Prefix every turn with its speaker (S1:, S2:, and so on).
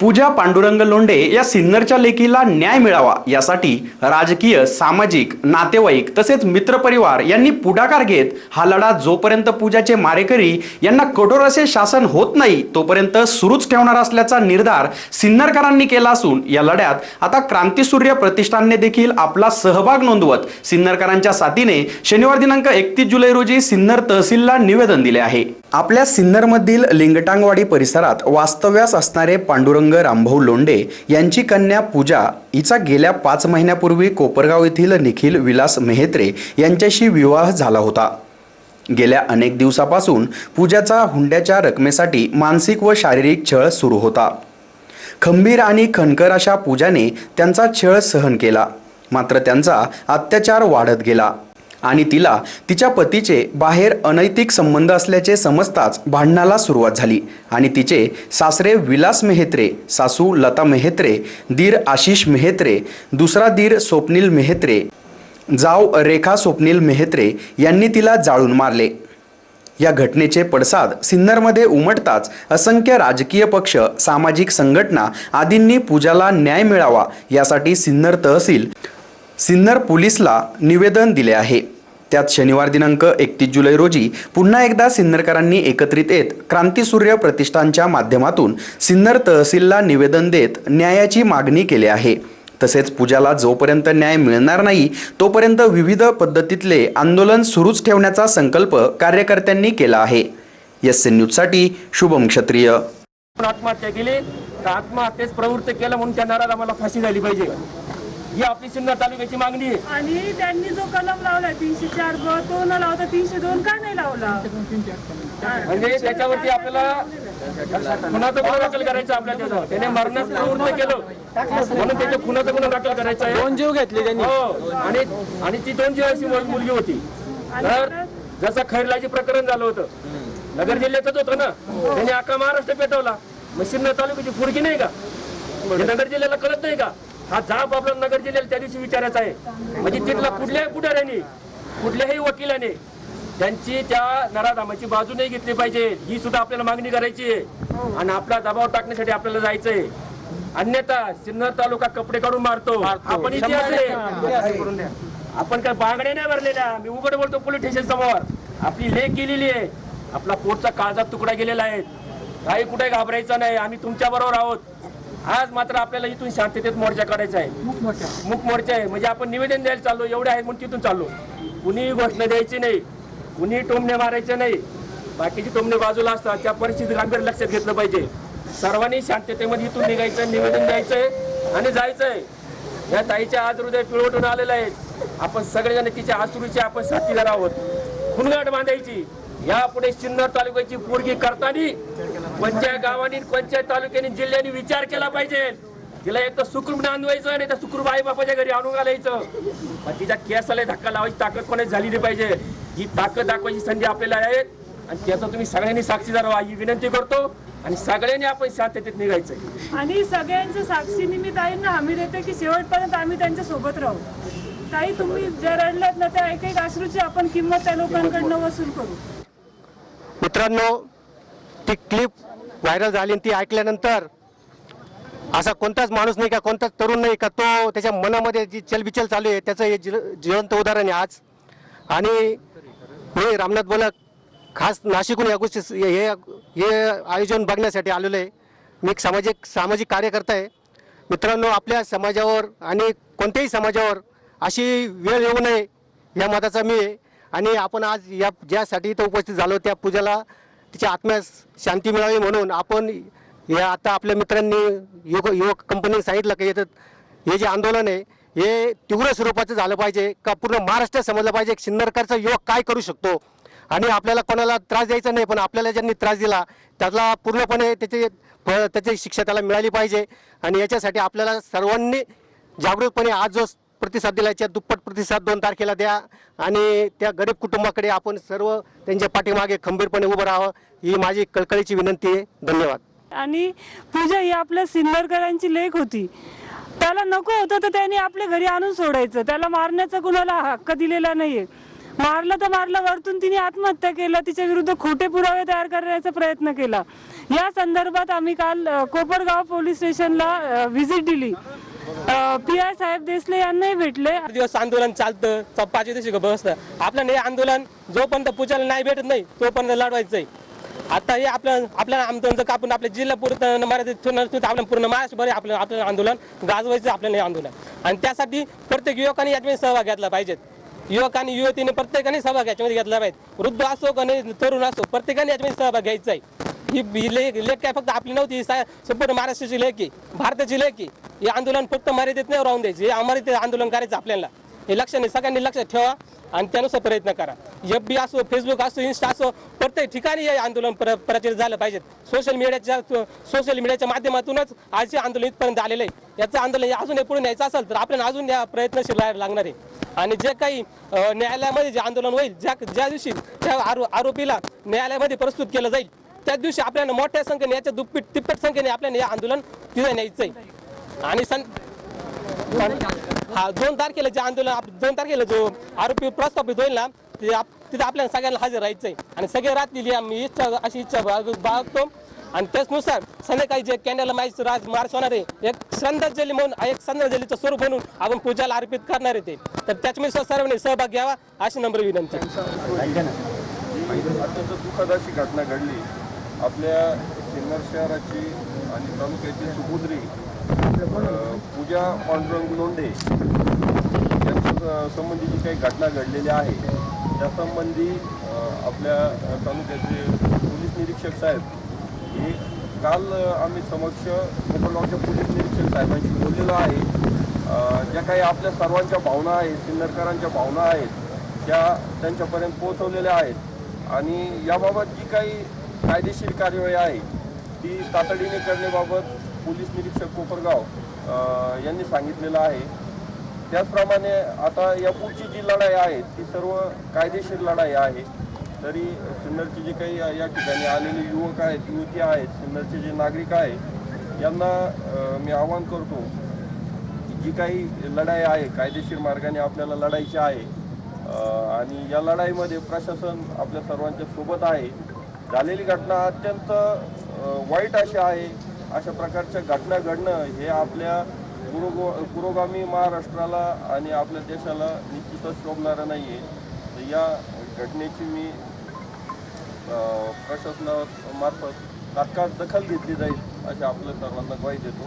S1: पूजा पांडुरंग लोंढे या सिन्नरच्या लेकीला न्याय मिळावा यासाठी राजकीय सामाजिक नातेवाईक तसेच मित्रपरिवार यांनी पुढाकार घेत हा लढा जोपर्यंत पूजाचे मारेकरी यांना कठोर असे शासन होत नाही तोपर्यंत सुरूच ठेवणार असल्याचा निर्धार सिन्नरकरांनी केला असून या लढ्यात आता क्रांतीसूर्य प्रतिष्ठानने देखील आपला सहभाग नोंदवत सिन्नरकरांच्या साथीने शनिवार दिनांक एकतीस जुलै रोजी सिन्नर तहसीलला निवेदन दिले आहे. आपल्या सिन्नरमधील लिंगटांगवाडी परिसरात वास्तव्यास असणारे पांडुरंग रामभाऊ लोंडे यांची कन्या पूजा हिचा गेल्या पाच महिन्यापूर्वी कोपरगाव येथील निखिल विलास मेहेत्रे यांच्याशी विवाह झाला होता. गेल्या अनेक दिवसापासून पूजाचा हुंड्याच्या रकमेसाठी मानसिक व शारीरिक छळ सुरू होता. खंबीर आणि खणकर अशा पूजाने त्यांचा छळ सहन केला. मात्र त्यांचा अत्याचार वाढत गेला. आणि तिला तिच्या पतीचे बाहेर अनैतिक संबंध असल्याचे समजताच भांडणाला सुरुवात झाली. आणि तिचे सासरे विलास मेहेत्रे सासू लता मेहेत्रे दीर आशिष मेहेत्रे दुसरा दीर स्वप्नील मेहेत्रे जाव रेखा स्वप्नील मेहेत्रे यांनी तिला जाळून मारले. या घटनेचे पडसाद सिन्नरमध्ये उमटताच असंख्य राजकीय पक्ष सामाजिक संघटना आदींनी पूजाला न्याय मिळावा यासाठी सिन्नर तहसील सिन्नर पोलीसला निवेदन दिले आहे. त्यात शनिवार दिनांक एकतीस जुलै रोजी पुन्हा एकदा सिन्नरकरांनी एकत्रित येत क्रांतीसूर्य प्रतिष्ठानच्या माध्यमातून सिन्नर तहसीलला निवेदन देत न्यायाची मागणी केली आहे. तसेच पूजाला जोपर्यंत न्याय मिळणार नाही तोपर्यंत विविध पद्धतीतले आंदोलन सुरूच ठेवण्याचा संकल्प कार्यकर्त्यांनी केला आहे. एस एन न्यूजसाठी शुभम क्षत्रिय.
S2: आत्महत्या केली तर आत्महत्येस प्रवृत्त केलं म्हणून त्या नाराला मला फाशी झाली पाहिजे. ही आपली सिन्नर तालुक्याची मागणी आहे.
S3: आणि त्यांनी जो कलम लावलाय तीनशे चार ब तो न लावता तीनशे दोन का नाही लावला?
S2: म्हणजे त्याच्यावरती आपल्याला खुनाचा गुन्हा दाखल करायचा आपल्या त्याच्यावर. त्याने मरणास प्रवृत्त केलं. म्हणून त्याच्या खुनाचा गुन्हा दाखल करायचा आहे.
S4: दोन जीव घेतले त्यांनी.
S2: हो. आणि आणि ती दोन जीवाची मुल- मुलगी होती. तर जसं खैरलाची प्रकरण झालं होतं. नगर जिल्ह्यातच होतं ना. त्याने अख्खा महाराष्ट्र पेटवला. मग सिन्नर तालुक्याची फुडकी नाही का? हे नगर जिल्ह्याला कळत नाही का? हा जाब आपला नगर जिल्ह्याला त्या दिवशी विचारायचा आहे. म्हणजे तिथला कुठल्याही पुढाऱ्याने कुठल्याही वकिलाने त्यांची त्या नराधामाची बाजू नाही घेतली पाहिजे. ही सुद्धा आपल्याला मागणी करायची आहे. आणि आपला दबाव टाकण्यासाठी आपल्याला जायचंय. अन्यथा सिन्नर तालुका कपडे काढून मारतो. आपण इतिहास आहे आपण काय बांगड्या नाही भरलेल्या. मी उघड बोलतो पोलीस स्टेशन समोर. आपली लेख गेलेली आहे. आपला पोटचा काळजात तुकडा गेलेला आहे. काही कुठे घाबरायचं नाही. आम्ही तुमच्या बरोबर आहोत. आज मात्र आपल्याला इथून शांततेत मोर्चा काढायचा आहे. मुख मोर्चा. आहे. म्हणजे आपण निवेदन द्यायला चाललो एवढे आहेत म्हणून तिथून चाललो. कुणी घोषणा द्यायची नाही. कुणी टोमणे मारायचे नाही. बाकीची टोमणे बाजूला असतात. त्या परिस्थिती गांभीर लक्षात घेतलं पाहिजे. सर्वांनी शांततेमध्ये इथून निघायचं निवेदन द्यायचंय आणि जायचंय. या ताईच्या आज हृदय पिळवटून आलेलं आहे आपण सगळेजण तिच्या आसरूचे आपण साथीदार आहोत. खुणगाट बांधायची. यापुढे सिन्नर तालुक्याची पोरगी करताना कोणत्या गावांनी कोणत्या तालुक्याने जिल्ह्यांनी विचार केला पाहिजे? तिला एक तर सुखरूप नांदवायचं आणि त्या सुखरूप आई बापाच्या घरी आणून घालायचं. पण तिच्या केसाला धक्का लावायची ताकद कोणाची झाली नाही पाहिजे? ही ताकद दाखवायची संधी आपल्याला आहे आणि त्याचा तुम्ही सगळ्यांनी साक्षीदार व्हा ही विनंती करतो. आणि सगळ्यांनी आपण शांततेत निघायचं.
S3: आणि सगळ्यांच्या साक्षीने मी ताईंना हमी देते की शेवटपर्यंत आम्ही त्यांच्यासोबत राहू. ताई तुम्ही जे रडलात ना त्या एक एक अश्रूची आपण किंमत त्या लोकांकडनं वसूल करू.
S4: मित्रांनो ती क्लिप व्हायरल झाली आणि ती ऐकल्यानंतर असा कोणताच माणूस नाही का कोणताच तरुण नाही का तो त्याच्या मनामध्ये जी चलबिचल चालू आहे त्याचं हे जिवंत उदाहरण आहे आज. आणि मी रामनाथ बोलक खास नाशिकहून या गोष्टी हे हे आयोजन बघण्यासाठी आलेलो आहे. मी एक सामाजिक सामाजिक कार्यकर्ता आहे. मित्रांनो आपल्या समाजावर आणि कोणत्याही समाजावर अशी वेळ येऊ नये या मताचा मी आहे. आणि आपण आज या ज्यासाठी इथं उपस्थित झालो त्या पूजेला तिच्या आत्म्यास शांती मिळावी म्हणून आपण या आता आपल्या मित्रांनी युवक युवक कंपनीने सांगितलं की याचं हे जे आंदोलन आहे हे तीव्र स्वरूपाचं झालं पाहिजे का पूर्ण महाराष्ट्र समजलं पाहिजे की सिन्नरकरचा युवक काय करू शकतो? आणि आपल्याला कोणाला त्रास द्यायचा नाही पण आपल्याला ज्यांनी त्रास दिला त्याला पूर्णपणे त्याचे त्याची शिक्षा त्याला मिळाली पाहिजे. आणि याच्यासाठी आपल्याला सर्वांनी जागरूकपणे आज जो प्रतिसाद दिला याच्या दुप्पट प्रतिसाद दोन तारखेला द्या आणि त्या गरीब कुटुंबाकडे आपण सर्व त्यांच्या पाठीमागे खंबीरपणे उभं राहावं ही माझी कळकळीची विनंती आहे. धन्यवाद.
S3: आणि पूजा ही आपल्या सिन्नरकरांची लेख होती. त्याला नको होतं तर त्यांनी आपल्या घरी आणून सोडायचं. त्याला मारण्याचा कुणाला हक्क दिलेला नाहीये. मारलं तर मारलं वरतून तिने आत्महत्या केला तिच्या विरुद्ध खोटे पुरावे तयार करण्याचा प्रयत्न केला. या संदर्भात आम्ही काल कोपरगाव पोलीस स्टेशनला व्हिजिट दिली. पी आय साहेब देसले यांनाही भेटले.
S5: दिवस आंदोलन चालतं च- पाचव्या दिवशी गप्प बसतं. आपलं हे आंदोलन जोपर्यंत पूजाला नाही भेटत नाही तोपर्यंत लढवायचं आहे आता हे आपलं आपल्या आमदारांचं कापून आपल्या जिल्हा पूर्ण मर्यादित ठेवणार नाही तर आपल्या पूर्ण महाराष्ट्रभर आपलं आपलं आंदोलन गाजवायचं आपल्याला हे आंदोलन. आणि त्यासाठी प्रत्येक युवकांनी याच्यामध्ये सहभाग घेतला पाहिजेत युवकांनी युवतीने प्रत्येकाने सहभाग याच्यामध्ये घेतला पाहिजे. वृद्ध असो का नाही तरुण असो प्रत्येकाने याच्यामध्ये सहभाग घ्यायचा आहे ही ही लेख लेख काय फक्त आपली नव्हती ही सा- संपूर्ण महाराष्ट्राची लेख आहे भारताची लेख आहे. हे आंदोलन फक्त मर्यादित नाही राहून द्यायचे हे अमर्यादित आंदोलन करायचं आपल्याला. हे लक्षाने सगळ्यांनी लक्षात ठेवा आणि त्यानुसार प्रयत्न करा. एफ बी असो फेसबुक असो इन्स्टा असो प्रत्येक ठिकाणी हे आंदोलन प्र प्रचलित झालं पाहिजे सोशल मीडियाच्या सोशल मीडियाच्या माध्यमातूनच आज हे आंदोलन इथपर्यंत आलेलं आहे. याचं आंदोलन हे अजून हे पुढे न्यायचं असेल तर आपल्याला अजून या प्रयत्नशील राहायला लागणार आहे. आणि जे काही अ, न्यायालयामध्ये जे आंदोलन होईल ज्या ज्या दिवशी त्या आरो आरोपीला न्यायालयामध्ये प्रस्तुत केलं जाईल त्याच दिवशी आपल्याला मोठ्या संख्येने याच्या दुप्पट तिप्पट संख्येने आपल्याला हे आंदोलन तिथे न्यायचं आहे आणि सं हा दोन तारखेला जे आंदोलन आप- दोन तारखेला जो आरोपी प्रस्थापित होईल ना ते आप- तिथे आपल्याला सगळ्यांना हजर राहायचंय. आणि सगळे राहतील मी इच्छा अशी इच्छा बाळग- बाळगतो. आणि त्याचनुसार संध्याकाळी जे कॅन्डल मार्च राज मार्च होणार आहे एक श्रद्धांजली म्हणून एक श्रद्धांजलीचं स्वरूप म्हणून आपण पूजाला अर्पित करणार आहे ते. तर त्याच्यामध्ये सर्वांनी सहभाग घ्यावा अशी नम्र विनंती.
S6: अत्यंत दुःखद अशी घटना घडली. आपल्या सिन्नर शहराची आणि तालुक्याची सुपुत्री पूजा पांडुरंग लोंढे यांच्या संबंधी जी काही घटना घडलेली आहे. त्यासंबंधी आपल्या तालुक्याचे पोलीस निरीक्षक साहेब हे काल आम्ही समक्ष कोकणगावच्या पोलीस निरीक्षक साहेबांशी बोललेलो आहे. ज्या काही आपल्या सर्वांच्या भावना आहेत सिन्नरकरांच्या भावना आहेत त्या त्यांच्यापर्यंत पोहोचवलेल्या आहेत. आणि याबाबत जी काही कायदेशीर कार्यवाही आहे. ती तातडीने करण्याबाबत पोलीस निरीक्षक कोपरगाव यांनी सांगितलेलं आहे. त्याचप्रमाणे आता या पुढची जी लढाई आहे ती सर्व कायदेशीर लढाई आहे. तरी सिन्नरचे जे काही या ठिकाणी आलेले युवक आहेत युवती आहेत सिन्नरचे जे नागरिक आहेत यांना मी आवाहन करतो जी काही लढाई आहे कायदेशीर मार्गाने आपल्याला लढायची आहे आणि या लढाईमध्ये प्रशासन आपल्या सर्वांच्या सोबत आहे. झालेली घटना अत्यंत वाईट अशी आहे. अशा प्रकारच्या घटना घडणं हे आपल्या पुरोगो पुरोगामी महाराष्ट्राला आणि आपल्या देशाला निश्चितच शोभणारं नाही आहे तर या घटनेची मी प्रशासनामार्फत तात्काळ दखल घेतली जाईल अशी आपल्या सर्वांना ग्वाही देतो.